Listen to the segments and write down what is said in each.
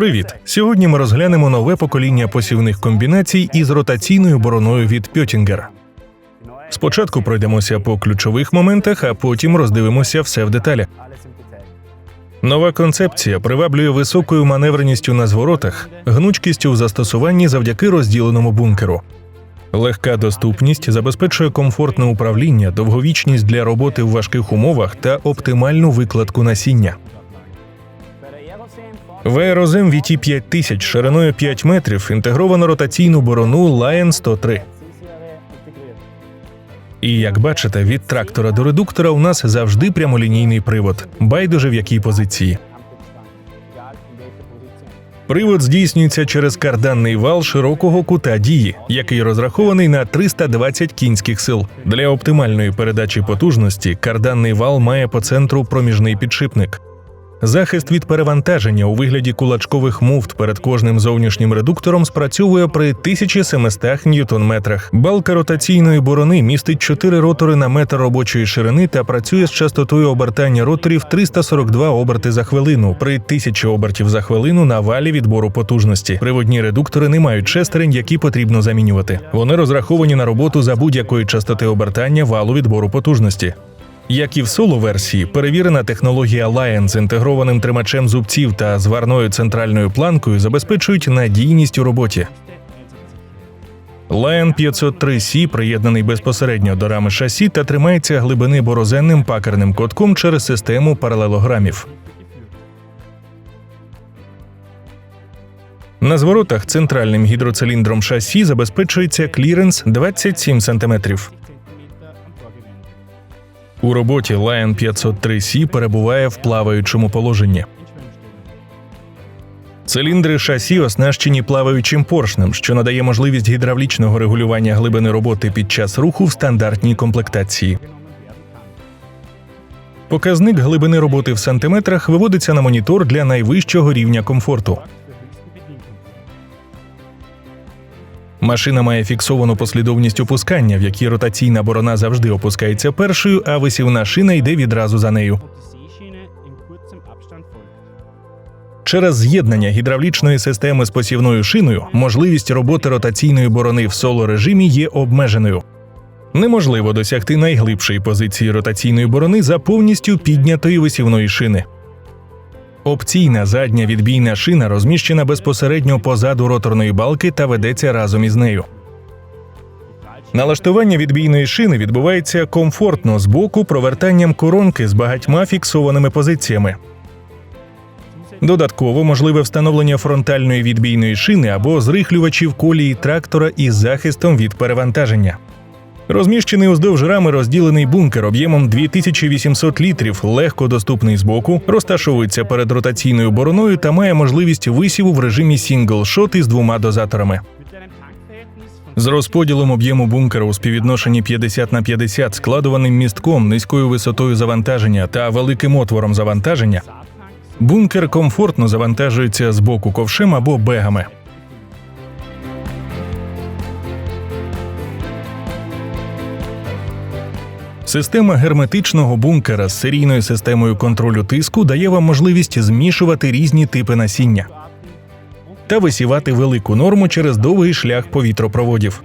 Привіт! Сьогодні ми розглянемо нове покоління посівних комбінацій із ротаційною бороною від Пьотінгер. Спочатку пройдемося по ключових моментах, а потім роздивимося все в деталях. Нова концепція приваблює високою маневреністю на зворотах, гнучкістю в застосуванні завдяки розділеному бункеру. Легка доступність забезпечує комфортне управління, довговічність для роботи в важких умовах та оптимальну викладку насіння. В аерозем VT 5000 шириною 5 метрів інтегровано ротаційну борону Lion 103. І як бачите, від трактора до редуктора у нас завжди прямолінійний привод, байдуже в якій позиції. Привод здійснюється через карданний вал широкого кута дії, який розрахований на 320 кінських сил. Для оптимальної передачі потужності карданний вал має по центру проміжний підшипник. Захист від перевантаження у вигляді кулачкових муфт перед кожним зовнішнім редуктором спрацьовує при 1700 ньютон-метрах. Балка ротаційної борони містить 4 ротори на метр робочої ширини та працює з частотою обертання роторів 342 оберти за хвилину при 1000 обертів за хвилину на валі відбору потужності. Приводні редуктори не мають шестерень, які потрібно замінювати. Вони розраховані на роботу за будь-якої частоти обертання валу відбору потужності. Як і в соло-версії, перевірена технологія Lion з інтегрованим тримачем зубців та зварною центральною планкою забезпечують надійність у роботі. Lion 503C приєднаний безпосередньо до рами шасі та тримається глибини борозенним пакерним котком через систему паралелограмів. На зворотах центральним гідроциліндром шасі забезпечується кліренс 27 см. У роботі Lion 503C перебуває в плаваючому положенні. Циліндри шасі оснащені плаваючим поршнем, що надає можливість гідравлічного регулювання глибини роботи під час руху в стандартній комплектації. Показник глибини роботи в сантиметрах виводиться на монітор для найвищого рівня комфорту. Машина має фіксовану послідовність опускання, в якій ротаційна борона завжди опускається першою, а висівна шина йде відразу за нею. Через з'єднання гідравлічної системи з посівною шиною можливість роботи ротаційної борони в соло режимі є обмеженою. Неможливо досягти найглибшої позиції ротаційної борони за повністю піднятої висівної шини. Опційна задня відбійна шина розміщена безпосередньо позаду роторної балки та ведеться разом із нею. Налаштування відбійної шини відбувається комфортно з боку провертанням коронки з багатьма фіксованими позиціями. Додатково можливе встановлення фронтальної відбійної шини або зрихлювачів колії трактора із захистом від перевантаження. Розміщений уздовж рами розділений бункер об'ємом 2800 літрів, легко доступний з боку, розташовується перед ротаційною бороною та має можливість висіву в режимі сінгл-шот із двома дозаторами. З розподілом об'єму бункера у співвідношенні 50 на 50, складуваним містком, низькою висотою завантаження та великим отвором завантаження, бункер комфортно завантажується з боку ковшем або бегами. Система герметичного бункера з серійною системою контролю тиску дає вам можливість змішувати різні типи насіння та висівати велику норму через довгий шлях повітропроводів.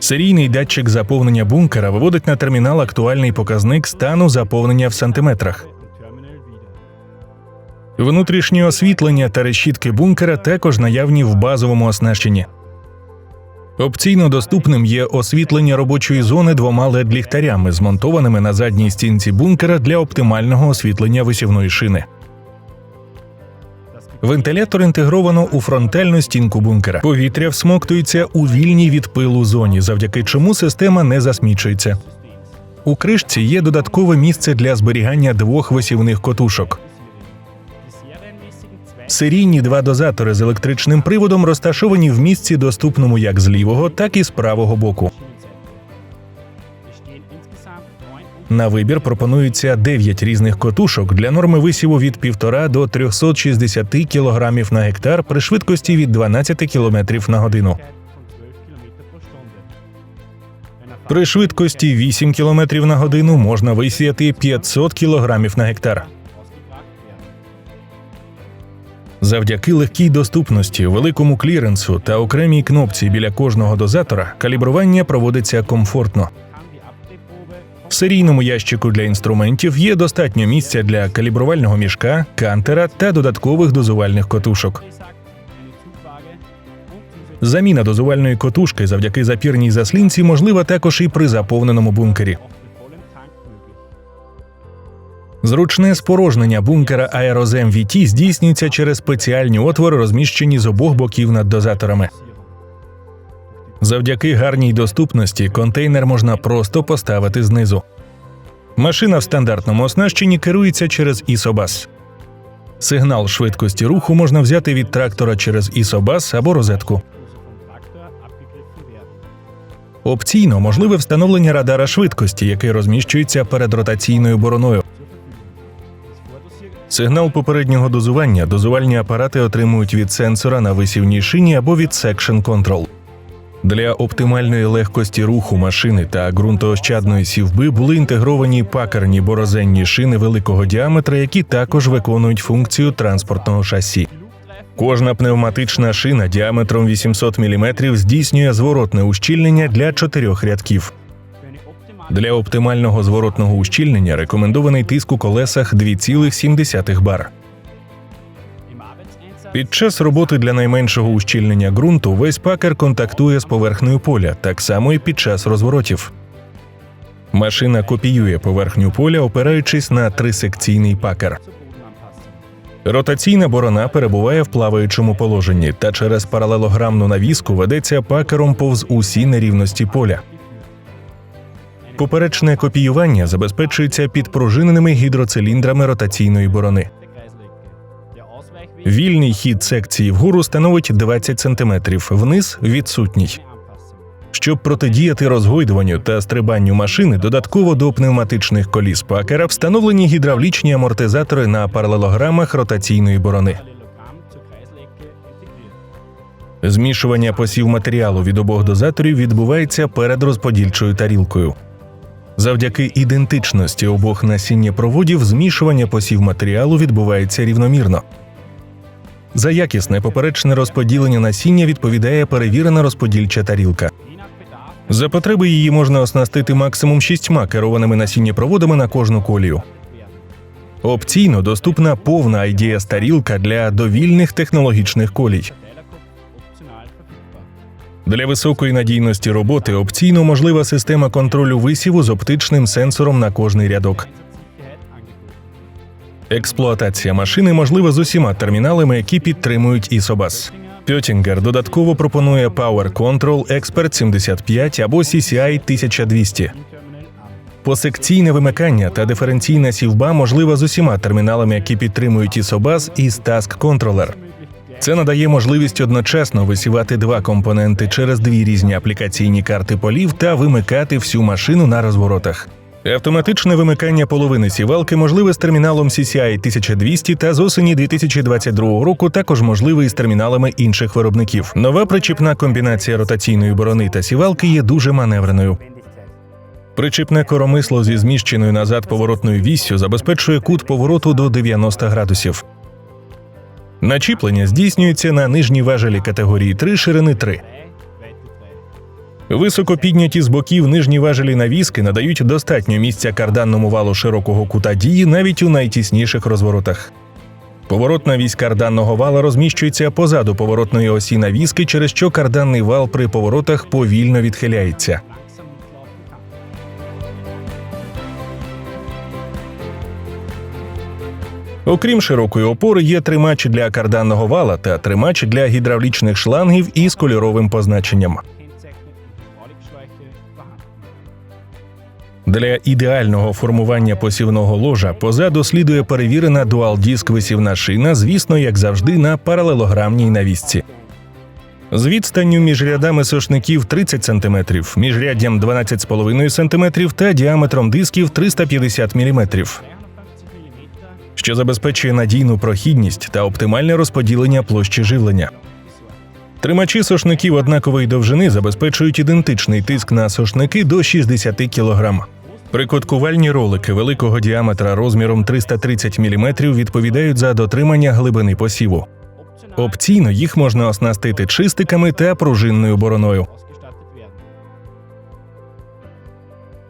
Серійний датчик заповнення бункера виводить на термінал актуальний показник стану заповнення в сантиметрах. Внутрішнє освітлення та решітки бункера також наявні в базовому оснащенні. Опційно доступним є освітлення робочої зони двома led ліхтарями, змонтованими на задній стінці бункера для оптимального освітлення висівної шини. Вентилятор інтегровано у фронтальну стінку бункера. Повітря всмоктується у вільній від пилу зоні, завдяки чому система не засмічується. У кришці є додаткове місце для зберігання двох висівних котушок. Серійні два дозатори з електричним приводом розташовані в місці, доступному як з лівого, так і з правого боку. На вибір пропонується 9 різних котушок для норми висіву від 1,5 до 360 кг на гектар при швидкості від 12 км на годину. von 12 km pro Stunde. Wenn При швидкості 8 км на годину можна висіяти 500 кг на гектар. Завдяки легкій доступності, великому кліренсу та окремій кнопці біля кожного дозатора калібрування проводиться комфортно. В серійному ящику для інструментів є достатньо місця для калібрувального мішка, кантера та додаткових дозувальних котушок. Заміна дозувальної котушки завдяки запірній заслінці можлива також і при заповненому бункері. Зручне спорожнення бункера Aerozem VT здійснюється через спеціальні отвори, розміщені з обох боків над дозаторами. Завдяки гарній доступності контейнер можна просто поставити знизу. Машина в стандартному оснащенні керується через ISOBUS. Сигнал швидкості руху можна взяти від трактора через ISOBUS або розетку. Опційно можливе встановлення радара швидкості, який розміщується перед ротаційною бороною. Сигнал попереднього дозування дозувальні апарати отримують від сенсора на висівній шині або від Section Control. Для оптимальної легкості руху машини та ґрунтоощадної сівби були інтегровані пакерні борозенні шини великого діаметра, які також виконують функцію транспортного шасі. Кожна пневматична шина діаметром 800 мм здійснює зворотне ущільнення для чотирьох рядків. Для оптимального зворотного ущільнення рекомендований тиск у колесах 2,7 бар. Під час роботи для найменшого ущільнення ґрунту весь пакер контактує з поверхнею поля, так само і під час розворотів. Машина копіює поверхню поля, опираючись на трисекційний пакер. Ротаційна борона перебуває в плаваючому положенні та через паралелограмну навіску ведеться пакером повз усі нерівності поля. Поперечне копіювання забезпечується підпружиненими гідроциліндрами ротаційної борони. Вільний хід секції вгору становить 20 см, вниз відсутній. Щоб протидіяти розгойдуванню та стрибанню машини, додатково до пневматичних коліс пакера встановлені гідравлічні амортизатори на паралелограмах ротаційної борони. Змішування посів матеріалу від обох дозаторів відбувається перед розподільчою тарілкою. Завдяки ідентичності обох насіннєпроводів змішування посів матеріалу відбувається рівномірно. За якісне поперечне розподілення насіння відповідає перевірена розподільча тарілка. За потреби її можна оснастити максимум шістьма керованими насіннєпроводами на кожну колію. Опційно доступна повна IDS тарілка для довільних технологічних колій. Для високої надійності роботи опційно можлива система контролю висіву з оптичним сенсором на кожний рядок. Експлуатація машини можлива з усіма терміналами, які підтримують ISOBUS. Пьотінгер додатково пропонує Power Control Expert 75 або CCI 1200. Посекційне вимикання та диференційна сівба можлива з усіма терміналами, які підтримують ISOBUS і Task Controller. Це надає можливість одночасно висівати два компоненти через дві різні аплікаційні карти полів та вимикати всю машину на розворотах. Автоматичне вимикання половини сівалки можливе з терміналом CCI 1200 та з осені 2022 року також можливе із терміналами інших виробників. Нова причіпна комбінація ротаційної борони та сівалки є дуже маневреною. Причіпне коромисло зі зміщеною назад поворотною віссю забезпечує кут повороту до 90 градусів. Начіплення здійснюється на нижній важелі категорії 3 ширини 3. Drei, Weite 3. Високо підняті з боків нижні важелі навіски надають достатньо місця карданному валу широкого кута дії навіть у найтісніших розворотах. Поворотна вісь карданного вала розміщується позаду поворотної осі навіски, через що карданний вал при поворотах повільно відхиляється. Окрім широкої опори, є тримач для карданного вала та тримач для гідравлічних шлангів із кольоровим позначенням. Для ідеального формування посівного ложа позаду слідує перевірена дуал-диск висівна шина, звісно, як завжди, на паралелограмній навісці. З відстанню між рядами сошників 30 см, міжряддям 12,5 см та діаметром дисків 350 мм, 350 що забезпечує надійну прохідність та оптимальне розподілення площі живлення. Тримачі сошників однакової довжини забезпечують ідентичний тиск на сошники до 60 кг. Прикоткувальні ролики великого діаметра розміром 330 мм відповідають за дотримання глибини посіву. Опційно їх можна оснастити чистиками та пружинною бороною.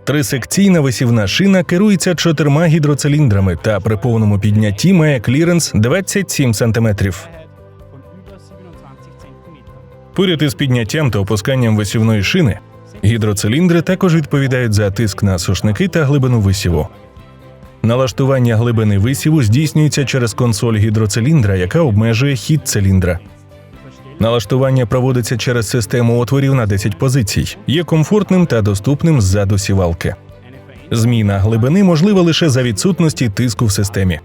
Трисекційна висівна шина керується чотирма гідроциліндрами та при повному піднятті має кліренс 27 см. Freiheit von über 27 cm. Поряд із підняттям та опусканням висівної шини гідроциліндри також відповідають за тиск на сушники та глибину висіву. Налаштування глибини висіву здійснюється через консоль гідроциліндра, яка обмежує хід циліндра. Налаштування проводиться через систему отворів на 10 позицій, є комфортним та доступним ззаду сівалки. Зміна глибини можлива лише за відсутності тиску в системі.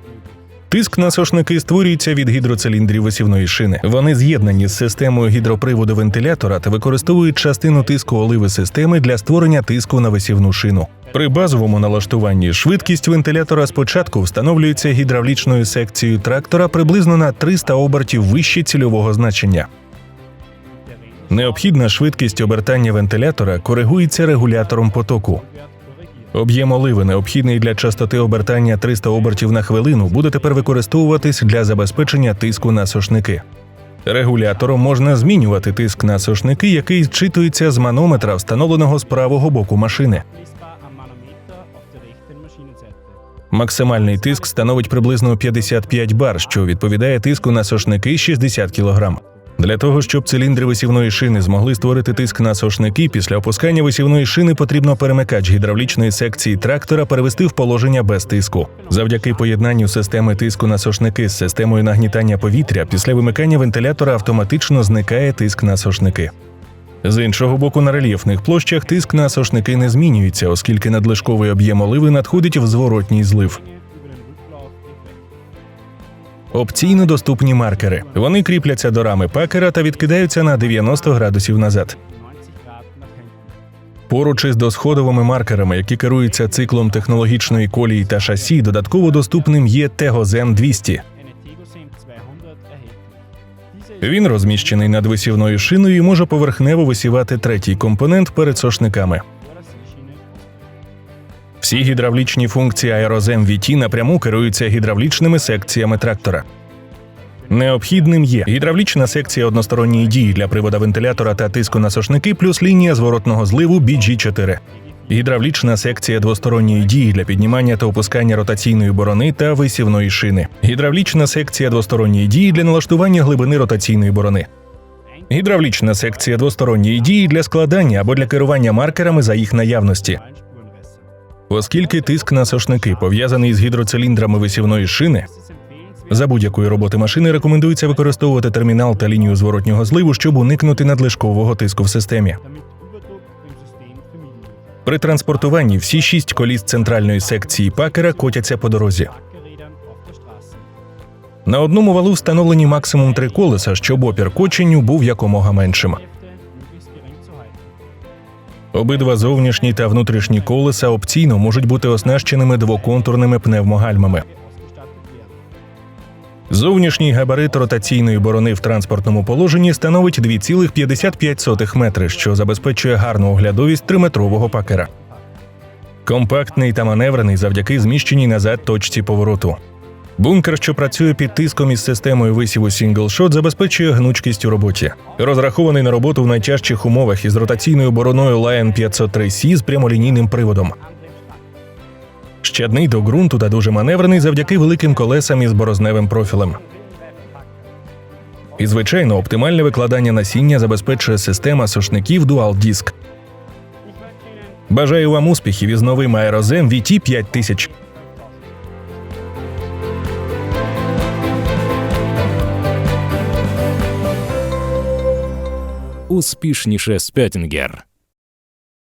Тиск на сошники створюється від гідроциліндрів висівної шини. Вони з'єднані з системою гідроприводу вентилятора та використовують частину тиску оливи системи для створення тиску на висівну шину. При базовому налаштуванні швидкість вентилятора спочатку встановлюється гідравлічною секцією трактора приблизно на 300 обертів вище цільового значення. Необхідна швидкість обертання вентилятора коригується регулятором потоку. Об'єм оливи, необхідний для частоти обертання 300 обертів на хвилину, буде тепер використовуватись для забезпечення тиску на сошники. Регулятором можна змінювати тиск на сошники, який зчитується з манометра, встановленого з правого боку машини. Максимальний тиск становить приблизно 55 бар, що відповідає тиску на сошники 60 кг. Для того, щоб циліндри висівної шини змогли створити тиск на сошники, після опускання висівної шини потрібно перемикач гідравлічної секції трактора перевести в положення без тиску. Завдяки поєднанню системи тиску на сошники з системою нагнітання повітря, після вимикання вентилятора автоматично зникає тиск на сошники. З іншого боку, на рельєфних площах тиск на сошники не змінюється, оскільки надлишковий об'єм оливи надходить в зворотній злив. Опційно доступні маркери. Вони кріпляться до рами пакера та відкидаються на 90 градусів назад. 90 Grad nach hinten. Поруч із досходовими маркерами, які керуються циклом технологічної колії та шасі, додатково доступним є Тегозем 200. Eine Tegosem 200 erhältlich. Diese ist Він розміщений над висівною шиною і може поверхнево висівати третій компонент перед сошниками. Всі гідравлічні функції аерозем VT напряму керуються гідравлічними секціями трактора. Необхідним є гідравлічна секція односторонньої дії для привода вентилятора та тиску на сошники, плюс лінія зворотного зливу BG4. Гідравлічна секція двосторонньої дії для піднімання та опускання ротаційної борони та висівної шини. Гідравлічна секція двосторонньої дії для налаштування глибини ротаційної борони. Гідравлічна секція двосторонньої дії для складання або для керування маркерами за їх наявності. Оскільки тиск на сошники пов'язаний з гідроциліндрами висівної шини, за будь-якої роботи машини рекомендується використовувати термінал та лінію зворотнього зливу, щоб уникнути надлишкового тиску в системі. При транспортуванні всі шість коліс центральної секції пакера котяться по дорозі. На одному валу встановлені максимум три колеса, щоб опір коченню був якомога меншим. Обидва зовнішні та внутрішні колеса опційно можуть бути оснащеними двоконтурними пневмогальмами. Зовнішній габарит ротаційної борони в транспортному положенні становить 2,55 метри, що забезпечує гарну оглядовість триметрового пакера. Компактний та маневрений завдяки зміщеній назад точці повороту. Бункер, що працює під тиском із системою висіву Single Shot, забезпечує гнучкість у роботі. Розрахований на роботу в найтяжчих умовах із ротаційною бороною Lion 503C з прямолінійним приводом. Щадний до ґрунту та дуже маневрений завдяки великим колесам із борозневим профілем. І, звичайно, оптимальне викладання насіння забезпечує система сушників Dual Disc. Бажаю вам успіхів із новим аерозем VT 5000. Успішніше Спеттінгер.